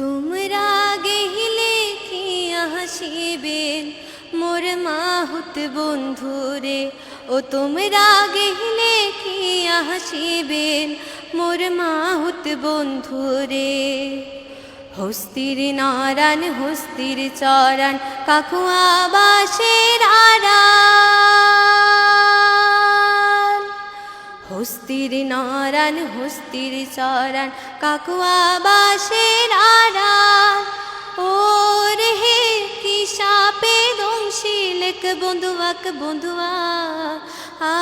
তোমরা গেহিলে কি হাসিবেন মোর মাহুত বন্ধুরে ও তোমরা গেহিলে কি হাসিবেন মোর মাহুত বন্ধুরে হস্তির নারায়ণ হস্তির চরণ কাকুয়া বাসের আড়াল হস্তির নারায়ণ, হস্তির চরণ, কাকুয়া বাসের আড়াল ও রে হে কি সাপে দংশিলেক বন্ধুয়াক বন্ধুয়া আ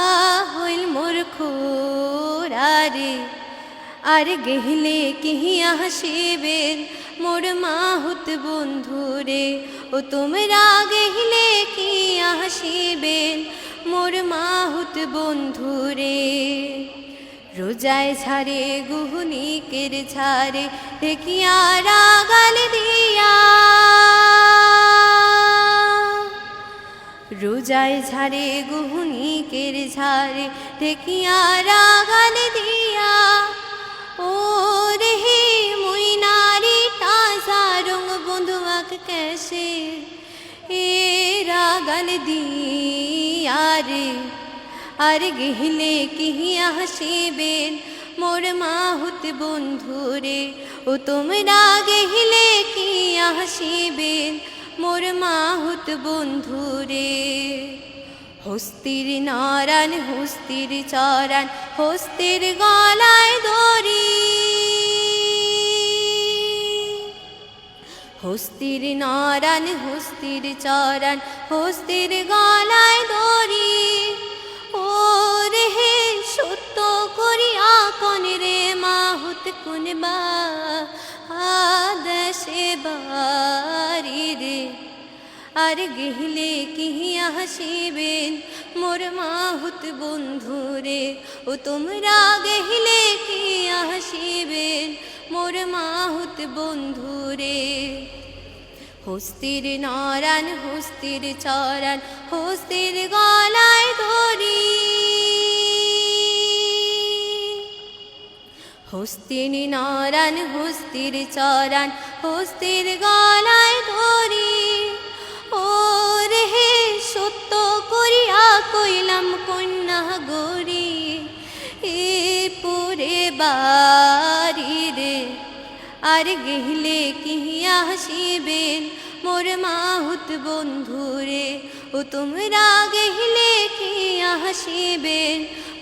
হইল মোর খোরারে আর গেহলে কিহিয়া হাসিবেন মোর মাহুত বন্ধুরে। ও তোমরা গেহলে কিয়া মোর মাহুত বন্ধুরে রোজায় ছাড়ে গুহনিকের ছাড়ে, দেখিয়া রাগাল দিয়া। রোজায় ঝাড়ে গুহনিকের ঝাড়ে দেখিয়া রাগাল দিয়া। ও রে হে মুই নারী, তাজা রঙ বন্ধুয়াক কেসে, এ রাগাল দিয়া। রে আর গেহলে কিহিয়া হাসিবেন মোর মাহুত বন্ধুরে ও তোমরা গেহলে কিয়া হাসিবেন মোর মাহুত বন্ধুরে হস্তির নারায়ণ হস্তির চরণ হস্তির গলায় দড়ি হস্তির নারায়ণ হস্তির চরণ, হস্তির গলায় দড়ি। ও রে হে সত্য করিয়া কন রে মাহুত কুনবা, আদেশে বাড়ি রে। আর গেহলে কিহিয়া হাসিবেন, মোর মাহুত বন্ধু রে। ও তোমরা গেহলে কিয়া হাসিবেন, মোর মাহুত বন্ধুরে হস্তির নারায়ণ হস্তির চরণ, হস্তির গলায় ধরি হস্তির নারায়ণ হস্তির চরণ, হস্তির গলায় ধরি ও রে সত্য করিয়া কইলাম কন্যা গরি, এ পুরে বাড়ি রে, আর গেহলে কিহিয়া হাসিবেন মোর মাহুত বন্ধুরে, ও তোমরা গেহলে কিয়া হাসিবেন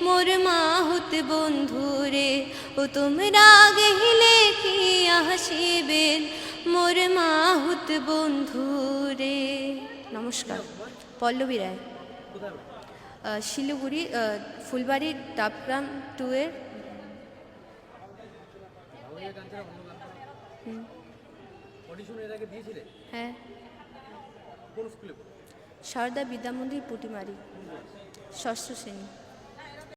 মোর মাহুত বন্ধুরে, ও তোমরা গেহলে কিয়া হাসিবেন মোর মাহুত বন্ধুরে। নমস্কার, পল্লবী রায়। শিলিগুড়ি ফুলবাড়ি, ডাবগ্রাম টু এর। অডিশন এর আগে দিয়েছিলে? হ্যাঁ। কোন স্কুলে? সারদা বিদ্যামন্দির পুটিমারি ষষ্ঠ শ্রেণি।